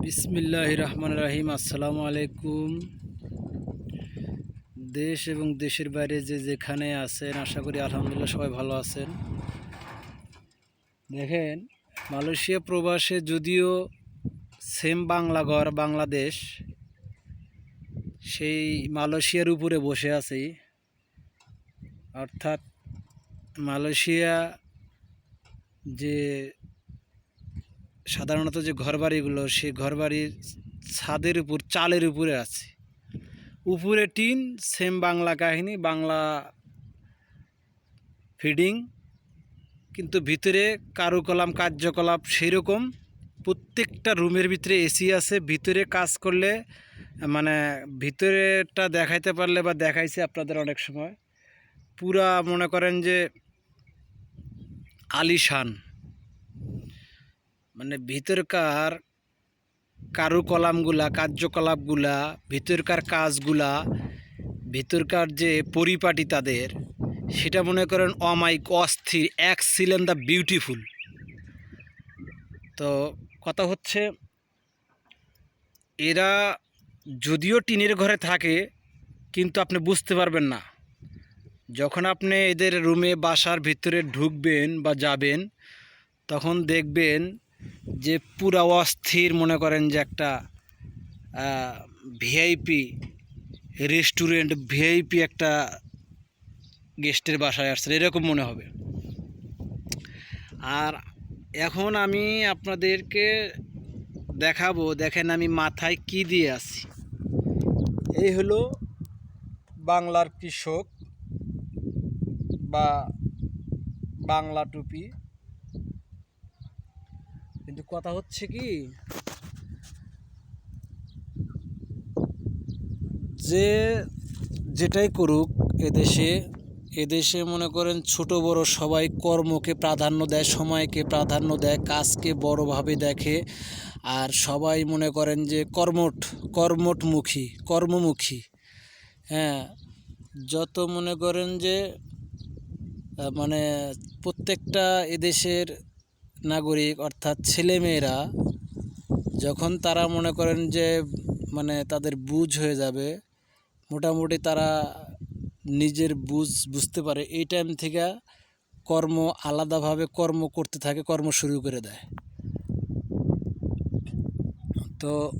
বিসমিল্লাহ রহমান রাহিম। আসসালামু আলাইকুম। দেশ এবং দেশের বাইরে যে যেখানে আছেন, আশা করি আলহামদুলিল্লাহ সবাই ভালো আছেন। দেখেন, মালয়েশিয়া প্রবাসে যদিও সেম বাংলা ঘর, বাংলাদেশ, সেই মালয়েশিয়ার উপরে বসে আছি। অর্থাৎ মালয়েশিয়া যে সাধারণত যে ঘরবাড়িগুলো, সেই ঘরবাড়ির ছাদের উপর, চালের উপরে আছে। উপরে টিন সেম বাংলা কাহিনী, বাংলা ফিডিং কিন্তু ভিতরে কারুকলাম কার্যকলাপ সেই রকম প্রত্যেকটা রুমের ভিতরে এসি আছে, ভিতরে কাজ করলে মানে ভিতরেটা দেখাইতে পারলে বা দেখাইছে আপনাদের অনেক সময়, পুরা মনে করেন যে আলিশান। মানে ভিতরকার কারুকলামগুলা কার্যকলাপগুলা, ভিতরকার কাজগুলা, ভিতরকার যে পরিপাটি তাদের, সেটা মনে করেন অমাইক অস্থির এক্সিলেন্ট দ্য বিউটিফুল তো কথা হচ্ছে, এরা যদিও টিনের ঘরে থাকে, কিন্তু আপনি বুঝতে পারবেন না। যখন আপনি এদের রুমে বাসার ভিতরে ঢুকবেন বা যাবেন, তখন দেখবেন যে পুরা অস্থির মনে করেন যে একটা ভিআইপি রেস্টুরেন্ট ভিআইপি একটা গেস্টের বাসায় আসছে এরকম মনে হবে। আর এখন আমি আপনাদেরকে দেখাবো, দেখেন আমি মাথায় কি দিয়ে আছি। এই হলো বাংলার কৃষক বা বাংলা টুপি। কিন্তু কথা হচ্ছে কি? যে যেটাই করুক, এদেশে এদেশে মনে করেন ছোট বড় সবাই কর্মকে প্রাধান্য দেয়, সময়কে প্রাধান্য দেয়, কাজকে বড়ভাবে দেখে। আর সবাই মনে করেন যে কর্মঠ, কর্মঠমুখী, কর্মমুখী। হ্যাঁ যত মনে করেন যে মানে প্রত্যেকটা এদেশের নাগরিক অর্থাৎ ছেলেমেয়েরা, যখন তারা মনে করেন যে মানে তাদের বুঝ হয়ে যাবে, মোটামুটি তারা নিজের বুঝ বুঝতে পারে, এই টাইম থেকে কর্ম আলাদাভাবে কর্ম করতে থাকে, কর্ম শুরু করে দেয়। তো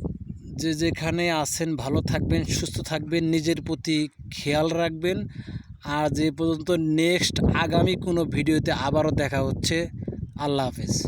যে যেখানে আছেন, ভালো থাকবেন, সুস্থ থাকবেন, নিজের প্রতি খেয়াল রাখবেন। আর যে পর্যন্ত নেক্সট আগামী কোনো ভিডিওতে আবারও দেখা হচ্ছে আল্লাহ হাফেজ।